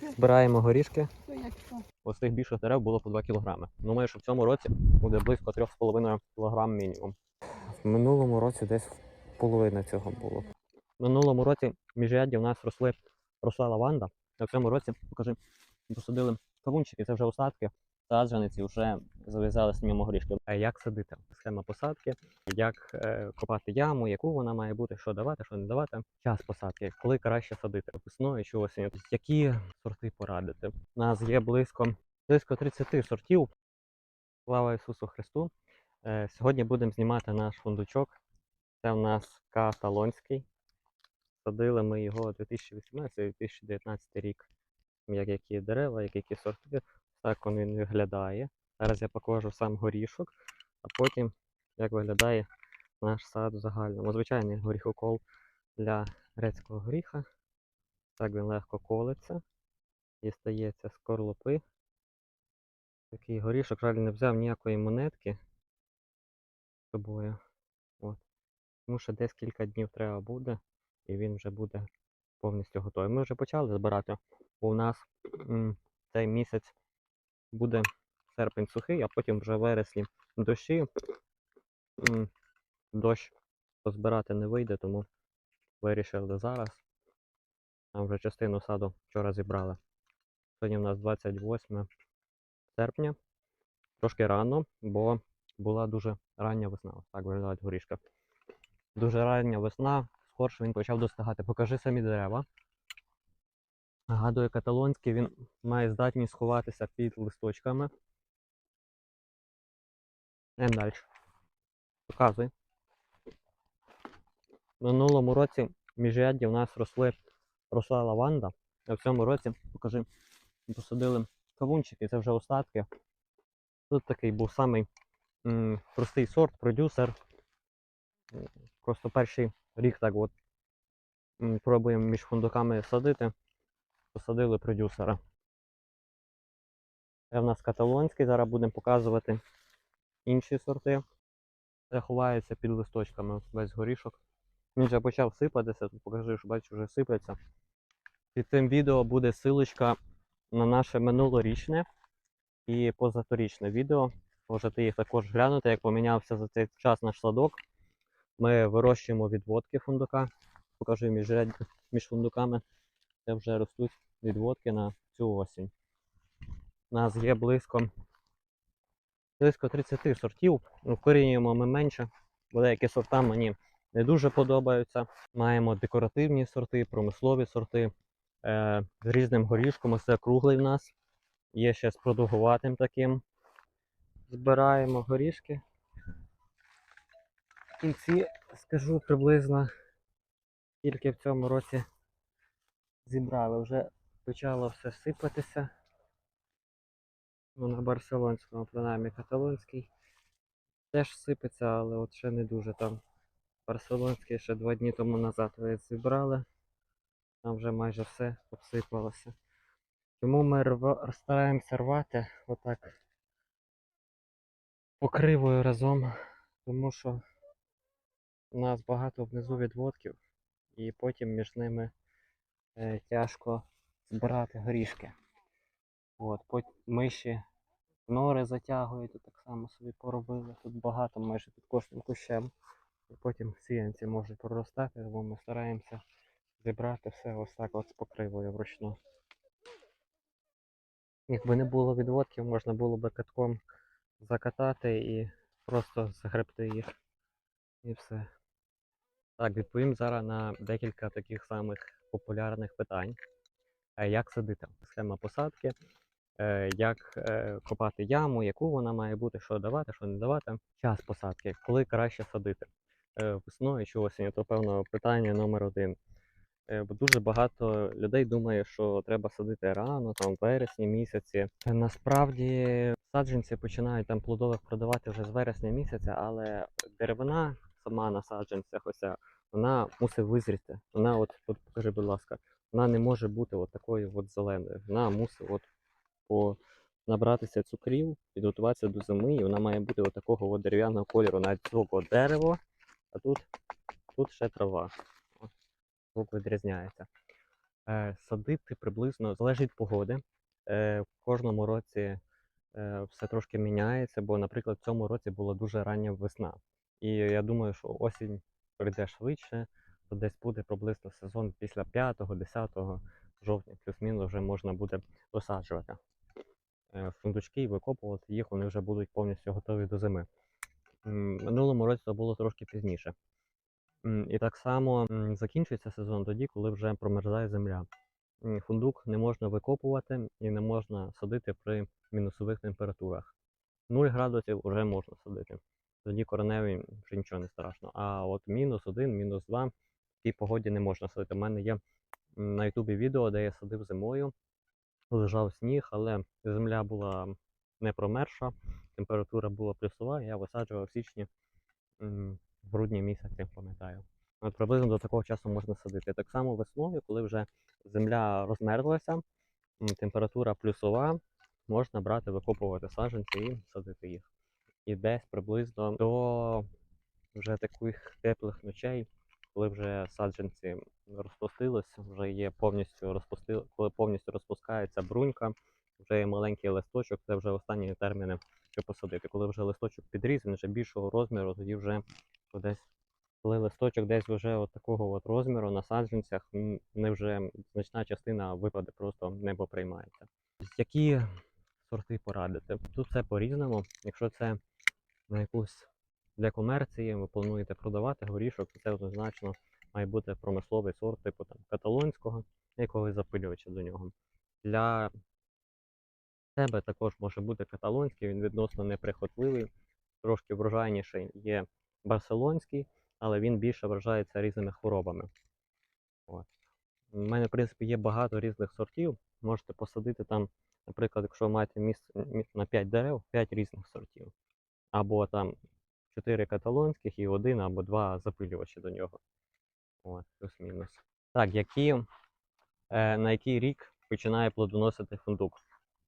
Так, збираємо горішки. Ось цих більших дерев було по 2 кг. Думаю, що в цьому році буде близько 3,5 кг мінімум. В минулому році десь половина цього було. В минулому році міжрядді в нас росли, росла лаванда, а в цьому році, покажи, посадили кавунчики, це вже осадки, саджаниці вже зав'язали ньому горішки. Як садити? Схема посадки, як е, копати яму, яку вона має бути, що давати, що не давати. Час посадки, коли краще садити, весною чи осінню. Тобто, Які сорти порадити? У нас є близько, близько 30 сортів. Слава Ісусу Христу! Е, сьогодні будемо знімати наш фундучок. Це в нас каталонський. Садили ми його 2018-2019 рік. Як які дерева, як які сорти. Так він виглядає. Зараз я покажу сам горішок, а потім як виглядає наш сад в загальному. Звичайний горіхокол для грецького горіха. Так він легко колиться. Дістається з корлопи. Такий горішок, жаль, не взяв ніякої монетки з собою. От. Тому що десь кілька днів треба буде, і він вже буде повністю готовий. Ми вже почали збирати, бо у нас м, цей місяць буде серпень сухий, а потім вже вересні дощі. Дощ позбирати не вийде, тому вирішили зараз. Там вже частину саду вчора зібрали. Сьогодні у нас 28 серпня. Трошки рано, бо була дуже рання весна. Ось так виглядають горішки. Дуже рання весна, скорше він почав достигати. Покажи самі дерева. Нагадує каталонський, він має здатність сховатися під листочками. Йдемо далі. Показуй. В минулому році в міжрядді в нас росли, росла лаванда, а в цьому році, покажи, посадили кавунчики, це вже остатки. Тут такий був самий м, простий сорт, продюсер. Просто перший рік так от м, пробуємо між фундуками садити. Посадили продюсера. Це в нас каталонський, зараз будемо показувати інші сорти. Це ховається під листочками весь горішок. Він вже почав сипатися, тут покажи, що бачу, вже сипеться. Під цим відео буде силочка на наше минулорічне і позаторічне відео. Можете їх також глянути, як помінявся за цей час наш садок. Ми вирощуємо відводки фундука. Покажу між, між фундуками. Це вже ростуть відводки на цю осінь. У нас є близько, близько 30 сортів. Ну, Вкорінюємо ми менше, бо деякі сорта мені не дуже подобаються. Маємо декоративні сорти, промислові сорти е, з різним горішком. Ось це круглий в нас. Є ще з продовгуватим таким. Збираємо горішки. В кінці скажу приблизно, скільки в цьому році зібрали. Вже почало все сипатися. Ну, на барселонському, принаймні каталонський. Теж сипеться, але от ще не дуже там. Барселонський ще два дні тому назад ви зібрали. Там вже майже все обсипалося. Тому ми рва... стараємося рвати отак покривою разом, тому що у нас багато внизу відводків, і потім між ними е, тяжко збирати горішки. От, миші нори затягують, так само собі поробили. Тут багато майже під кожним кущем. І потім сіянці можуть проростати, тому ми стараємося зібрати все ось так от з покривою вручну. Якби не було відводків, можна було би катком закатати і просто загребти їх. І все. Так, відповім зараз на декілька таких самих популярних питань. Як садити? Схема посадки, як е, копати яму, яку вона має бути, що давати, що не давати. Час посадки, коли краще садити. Е, Весною чи осінню, то певно питання номер один. Е, Бо дуже багато людей думає, що треба садити рано, там в вересні місяці. Е, Насправді саджанці починають там плодових продавати вже з вересня місяця, але деревина сама на саджанцях, оця, вона мусить визріти. Вона, от, от покажи, будь ласка, вона не може бути от такою от зеленою. Вона мусить от по набратися цукрів, підготуватися до зими, і вона має бути от такого от дерев'яного кольору, навіть цього дерево, а тут, тут ще трава. От, Звук відрізняється. Е, садити приблизно залежить від погоди. Е, в кожному році е, все трошки міняється, бо, наприклад, в цьому році була дуже рання весна. І я думаю, що осінь прийде швидше, то десь буде приблизно сезон після 5-10 жовтня, плюс-мінус вже можна буде висаджувати. Е, Фундучки і викопувати їх, вони вже будуть повністю готові до зими. Минулому році це було трошки пізніше. І так само закінчується сезон тоді, коли вже промерзає земля. Фундук не можна викопувати і не можна садити при мінусових температурах. 0 градусів вже можна садити. Тоді кореневі вже нічого не страшно. А от мінус 1, мінус 2 в такій погоді не можна садити. У мене є на Ютубі відео, де я садив зимою, лежав сніг, але земля була не промерша, температура була плюсова, я висаджував в січні, в грудні місяці, пам'ятаю. От приблизно до такого часу можна садити. Так само весною, коли вже земля розмерзлася, температура плюсова, можна брати, викопувати саджанці і садити їх. І десь приблизно до вже таких теплих ночей, коли вже саджанці розпустилися, вже є повністю розпусти... коли повністю розпускається брунька, вже є маленький листочок, це вже останні терміни, щоб посадити. Коли вже листочок підріс, він вже більшого розміру, тоді вже десь коли листочок десь вже от такого от розміру на саджанцях, не вже значна частина випаде, просто небо приймається. Які сорти порадити? Тут все по-різному. Якщо це на якусь для комерції, ви плануєте продавати горішок, то це однозначно має бути промисловий сорт, типу там каталонського, якогось запилювача до нього. Для себе також може бути каталонський, він відносно неприхотливий, трошки врожайніший є барселонський, але він більше вражається різними хворобами. От. У мене, в принципі, є багато різних сортів. Можете посадити там, наприклад, якщо ви маєте місце на 5 дерев, 5 різних сортів. Або там 4 каталонських і один або два запилювачі до нього. От, плюс-мінус. Так, які, е, на який рік починає плодоносити фундук?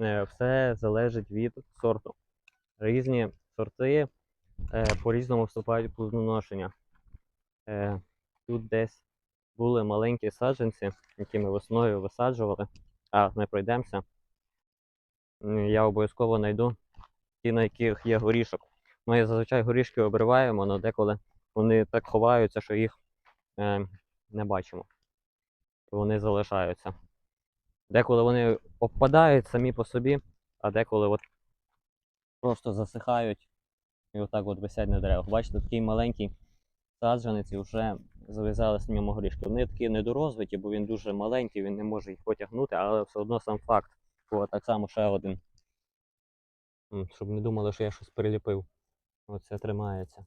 Е, все залежить від сорту. Різні сорти е, по-різному вступають в плодоношення. Е, тут десь були маленькі саджанці, які ми весною висаджували. А, ми пройдемося. Я обов'язково знайду ті, на яких є горішок. Ми зазвичай горішки обриваємо, але деколи вони так ховаються, що їх е, не бачимо. Вони залишаються. Деколи вони обпадають самі по собі, а деколи от просто засихають і отак от висять на деревах. Бачите, такий маленький саджанець і вже зав'язались на ньому горішки. Вони такі недорозвиті, бо він дуже маленький, він не може їх потягнути, але все одно сам факт. О, так само ще один. Щоб не думали, що я щось приліпив. Оце тримається.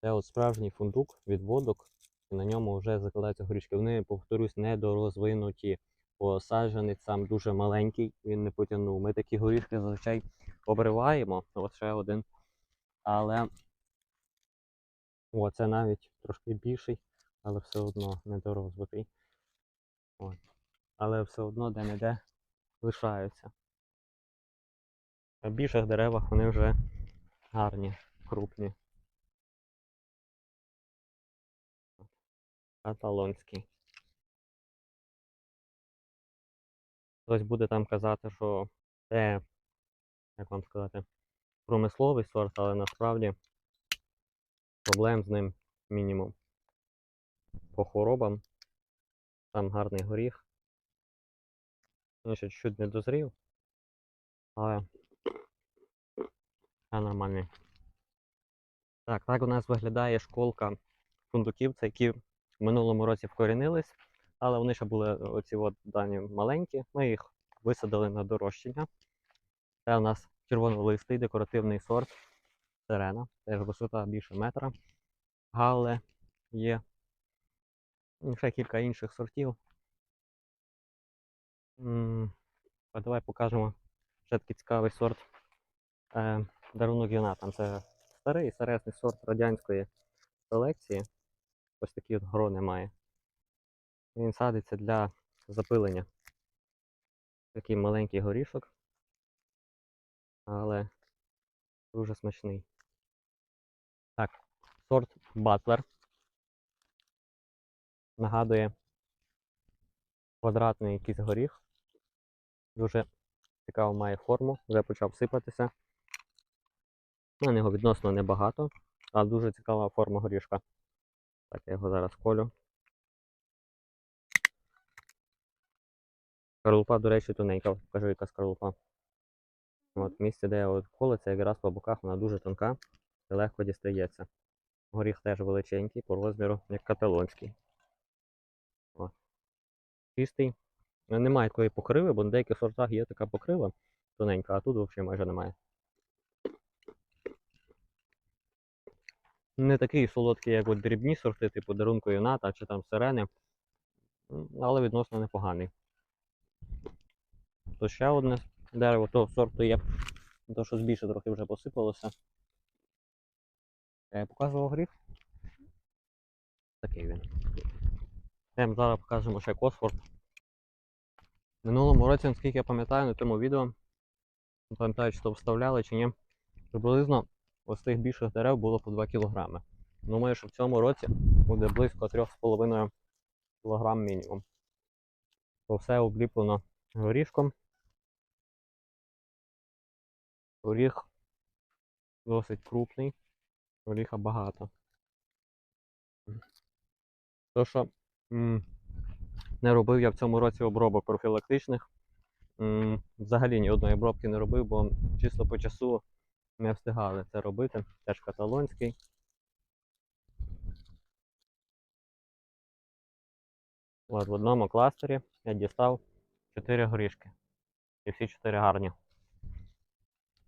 Це от справжній фундук від водок, і на ньому вже закладаються горішки. Вони, повторюсь, недорозвинуті, бо саджанець сам дуже маленький, він не потягнув. Ми такі горішки зазвичай обриваємо. От ще один. Але о, це навіть трошки більший, але все одно недорозвитий. От. Але все одно де-не-де лишаються. На більших деревах вони вже гарні, крупні. Каталонський. Хтось буде там казати, що це, як вам сказати, промисловий сорт, але насправді проблем з ним мінімум. По хворобам. Там гарний горіх. Він ще чуть не дозрів. Але це нормальний. Так, так у нас виглядає школка фундуків, це які в минулому році вкорінились, але вони ще були оці от дані маленькі. Ми їх висадили на дорощення. Це у нас червонолистий декоративний сорт сирена. Теж висота більше метра. Галле є. Ще кілька інших сортів. А давай покажемо ще такий цікавий сорт е, дарунок юнатам. Це старий серйозний сорт радянської селекції. Ось такі от грони має. Він садиться для запилення. Такий маленький горішок, але дуже смачний. Так, сорт Батлер. Нагадує квадратний якийсь горіх. Дуже цікаво має форму, вже почав сипатися. У мене його відносно небагато, але дуже цікава форма горішка. Так, я його зараз колю. Скорлупа, до речі, тоненька. Покажу, яка скорлупа. От місце, де от колиться, якраз по боках вона дуже тонка і легко дістається. Горіх теж величенький, по розміру, як каталонський. От. Чистий. Ну, Немає такої покриви, бо на деяких сортах є така покрива тоненька, а тут взагалі майже немає. Не такий солодкий, як от дрібні сорти, типу дарунку юната чи там сирени, але відносно непоганий. То ще одне дерево того сорту є, то щось більше трохи вже посипалося. Я показував гріх. Такий він. Йдемо зараз покажемо ще Косфорд. Минулому році, наскільки я пам'ятаю, на тому відео, не пам'ятаю, чи то вставляли чи ні, приблизно ось тих більших дерев було по 2 кг. Думаю, що в цьому році буде близько 3,5 кг мінімум. Бо все обліплено горішком. Горіх досить крупний, горіха багато. То, що не робив я в цьому році обробок профілактичних. Взагалі ні одної обробки не робив, бо чисто по часу не встигали це робити. Теж каталонський. От в одному кластері я дістав 4 горішки. І всі 4 гарні.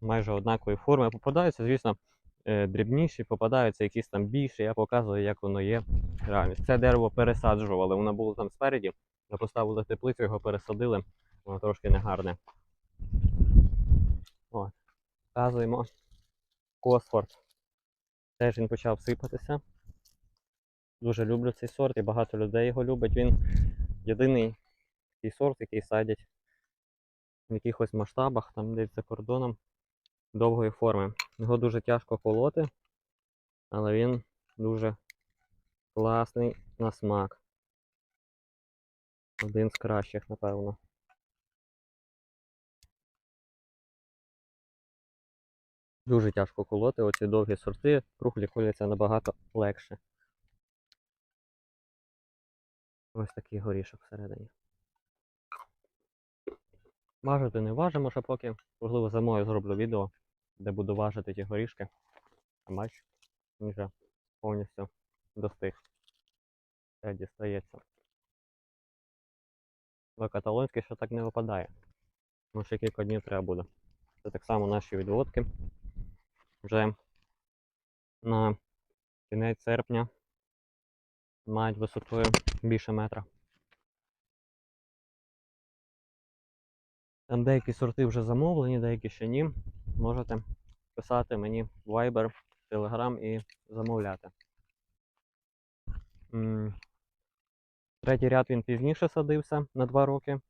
Майже однакової форми. Попадаються, звісно, е, дрібніші, попадаються якісь там більші. Я показую, як воно є. Реально. Це дерево пересаджували. Воно було там спереді. Ми поставили теплицю, його пересадили. Воно трошки негарне. От. Показуємо Косфорд. Теж він почав сипатися. Дуже люблю цей сорт і багато людей його любить. Він єдиний такий сорт, який садять в якихось масштабах, там десь за кордоном довгої форми. Його дуже тяжко колоти, але він дуже класний на смак. Один з кращих, напевно. Дуже тяжко колоти, оці довгі сорти, круглі коляться набагато легше. Ось такий горішок всередині. Важити не важимо ще поки. Можливо, зимою зроблю відео, де буду важити ті горішки. А він вже повністю достиг. Все дістається. Але каталонський ще так не випадає. Ще кілька днів треба буде. Це так само наші відводки. Вже на кінець серпня мають висотою більше метра. Там деякі сорти вже замовлені, деякі ще ні. Можете писати мені в Viber, Telegram і замовляти. Третій ряд він пізніше садився на 2 роки.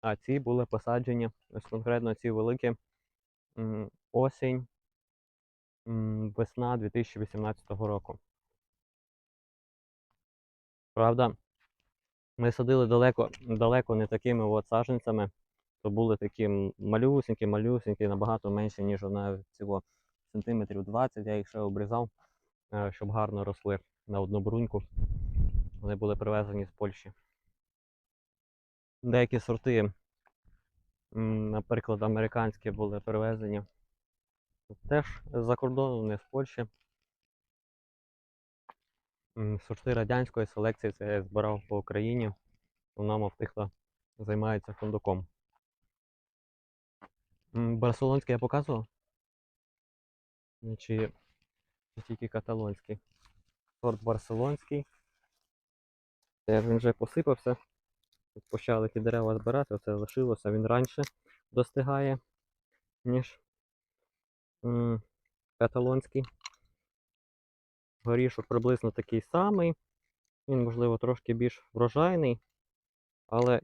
А ці були посаджені, ось конкретно ці великі осінь, весна 2018 року. Правда, ми садили далеко, далеко не такими от саджанцями, то були такі малюсенькі, малюсенькі, набагато менше, ніж на цього сантиметрів 20. Я їх ще обрізав, е, щоб гарно росли на одну бруньку. Вони були привезені з Польщі. Деякі сорти, наприклад, американські були привезені теж з-за кордону, не з Польщі. Сорти радянської селекції це я збирав по Україні. В основному в тих, хто займається фундуком. Барселонський я показував? Чи, чи тільки каталонський? Сорт барселонський. Теж він вже посипався. Почали ті дерева збирати, оце лишилося. Він раніше достигає, ніж каталонський. Горішок приблизно такий самий. Він, можливо, трошки більш врожайний, але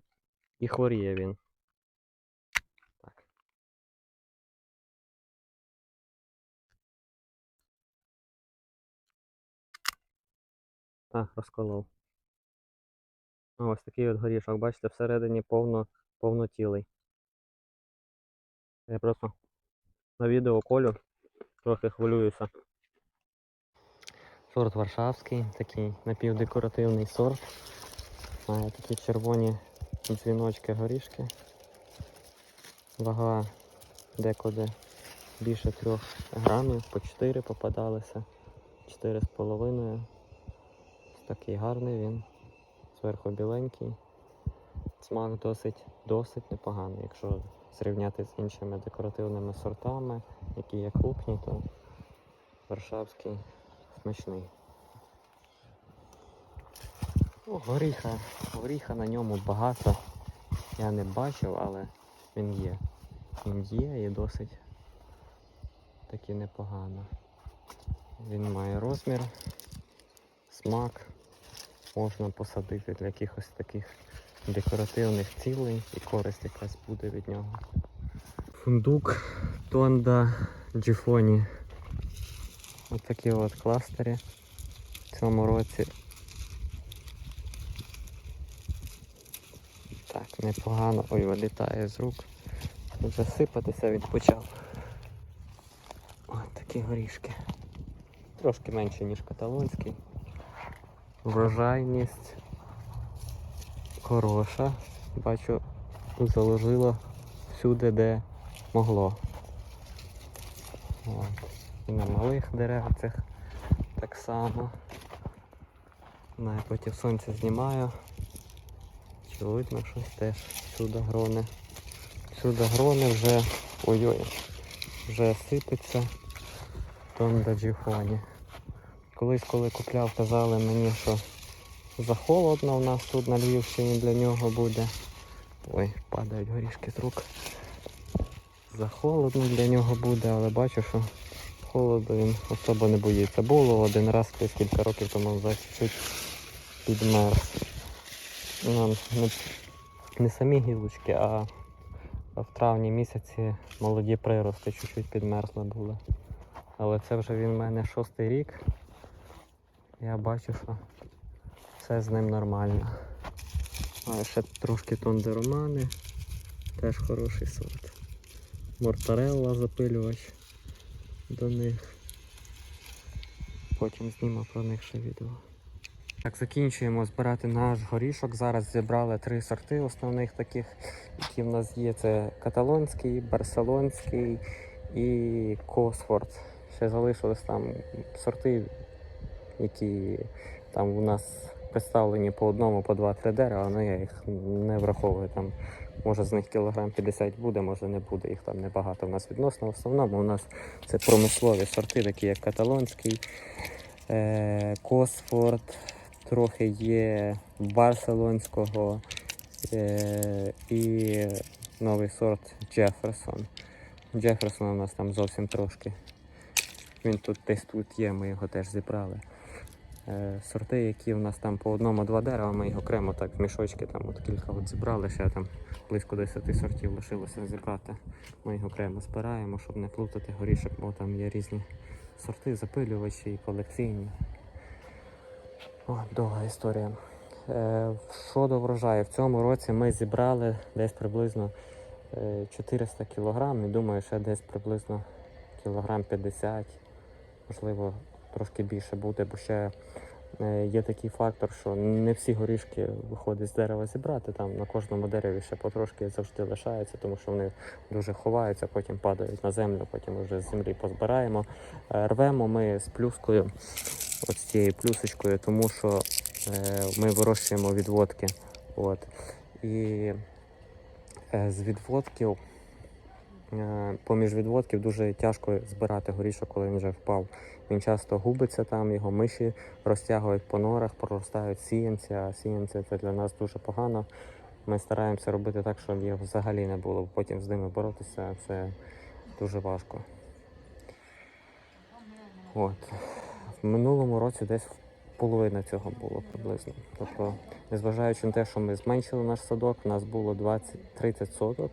і хворіє він. А, розколов. Ось такий от горішок, бачите, всередині повно, повнотілий. Я просто на відео колю трохи хвилююся. Сорт Варшавський, такий напівдекоративний сорт. Має такі червоні дзвіночки горішки. Вага декуди більше трьох грамів, по 4 попадалися. 4,5. Ось такий гарний він. Зверху біленький. Смак досить, досить непоганий. Якщо зрівняти з іншими декоративними сортами, які є крупні, то Варшавський смачний. О, горіха. Горіха на ньому багато. Я не бачив, але він є. Він є і досить таки непогано. Він має розмір, смак. Можна посадити для якихось таких декоративних цілей і користь якась буде від нього. Фундук Тонда Джіфоні. Ось такі от кластери в цьому році. Так, непогано. Ой, вилітає з рук. Засипатися він почав. Ось такі горішки. Трошки менше, ніж каталонський. Врожайність хороша. Бачу, заложило всюди, де могло. От. І на малих деревцях так само. На потім сонце знімаю. Чи видно щось теж сюди грони. Сюди грони вже ой-ой, вже сипеться тонда джіфоні. Колись, коли купляв, казали мені, що захолодно у нас тут на Львівщині для нього буде. Ой, падають горішки з рук. Захолодно для нього буде, але бачу, що холоду він особо не боїться. Було один раз колись кілька років тому назад чуть підмерз. Ну, не, не самі гілочки, а в травні місяці молоді прирости чуть-чуть підмерзли були. Але це вже він в мене шостий рік. Я бачу, що все з ним нормально. А ще трошки тондеромани. Теж хороший сорт. Мортарелла запилювач до них. Потім зніму про них ще відео. Так, закінчуємо збирати наш горішок. Зараз зібрали три сорти основних таких, які в нас є. Це каталонський, барселонський і Косфорд. Ще залишились там сорти, які там у нас представлені по одному, по два-три дерева, але я їх не враховую. Там, може з них кілограм 50 буде, може не буде, їх там небагато в нас відносно. В основному у нас це промислові сорти, такі як каталонський, е- Косфорд, трохи є барселонського е- і новий сорт Джеферсон. Джеферсон у нас там зовсім трошки. Він тут десь тут є, ми його теж зібрали. Е, сорти, які у нас там по одному-два дерева, ми їх окремо так в мішочки там от кілька от зібрали, ще там близько 10 сортів лишилося зібрати. Ми їх окремо збираємо, щоб не плутати горішок, бо там є різні сорти, запилювачі і колекційні. О, довга історія. Е, щодо врожаю, в цьому році ми зібрали десь приблизно е, 400 кг і думаю, ще десь приблизно кілограм 50, можливо, трошки більше буде, бо ще е, є такий фактор, що не всі горішки виходить з дерева зібрати. Там на кожному дереві ще потрошки завжди лишається, тому що вони дуже ховаються, потім падають на землю, потім вже з землі позбираємо. Е, Рвемо ми з плюскою, з цією плюсочкою, тому що е, ми вирощуємо відводки. От. І з відводків Поміж відводків дуже тяжко збирати горішок, коли він вже впав. Він часто губиться там, його миші розтягують по норах, проростають сіянці, а сіянці це для нас дуже погано. Ми стараємося робити так, щоб їх взагалі не було. Потім з ними боротися це дуже важко. От. В минулому році десь половина цього було приблизно. Тобто, незважаючи на те, що ми зменшили наш садок, у нас було 20-30 соток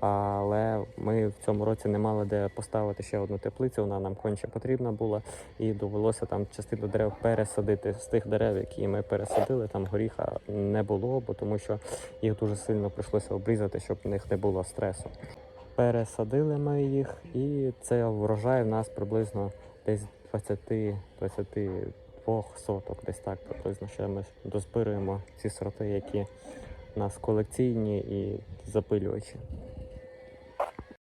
Але ми в цьому році не мали де поставити ще одну теплицю, вона нам конче потрібна була, і довелося там частину дерев пересадити з тих дерев, які ми пересадили. Там горіха не було, бо тому що їх дуже сильно прийшлося обрізати, щоб в них не було стресу. Пересадили ми їх, і це врожай в нас приблизно десь 20-22 соток, десь так приблизно. Ще ми дозбируємо ці сорти, які у нас колекційні і запилювачі.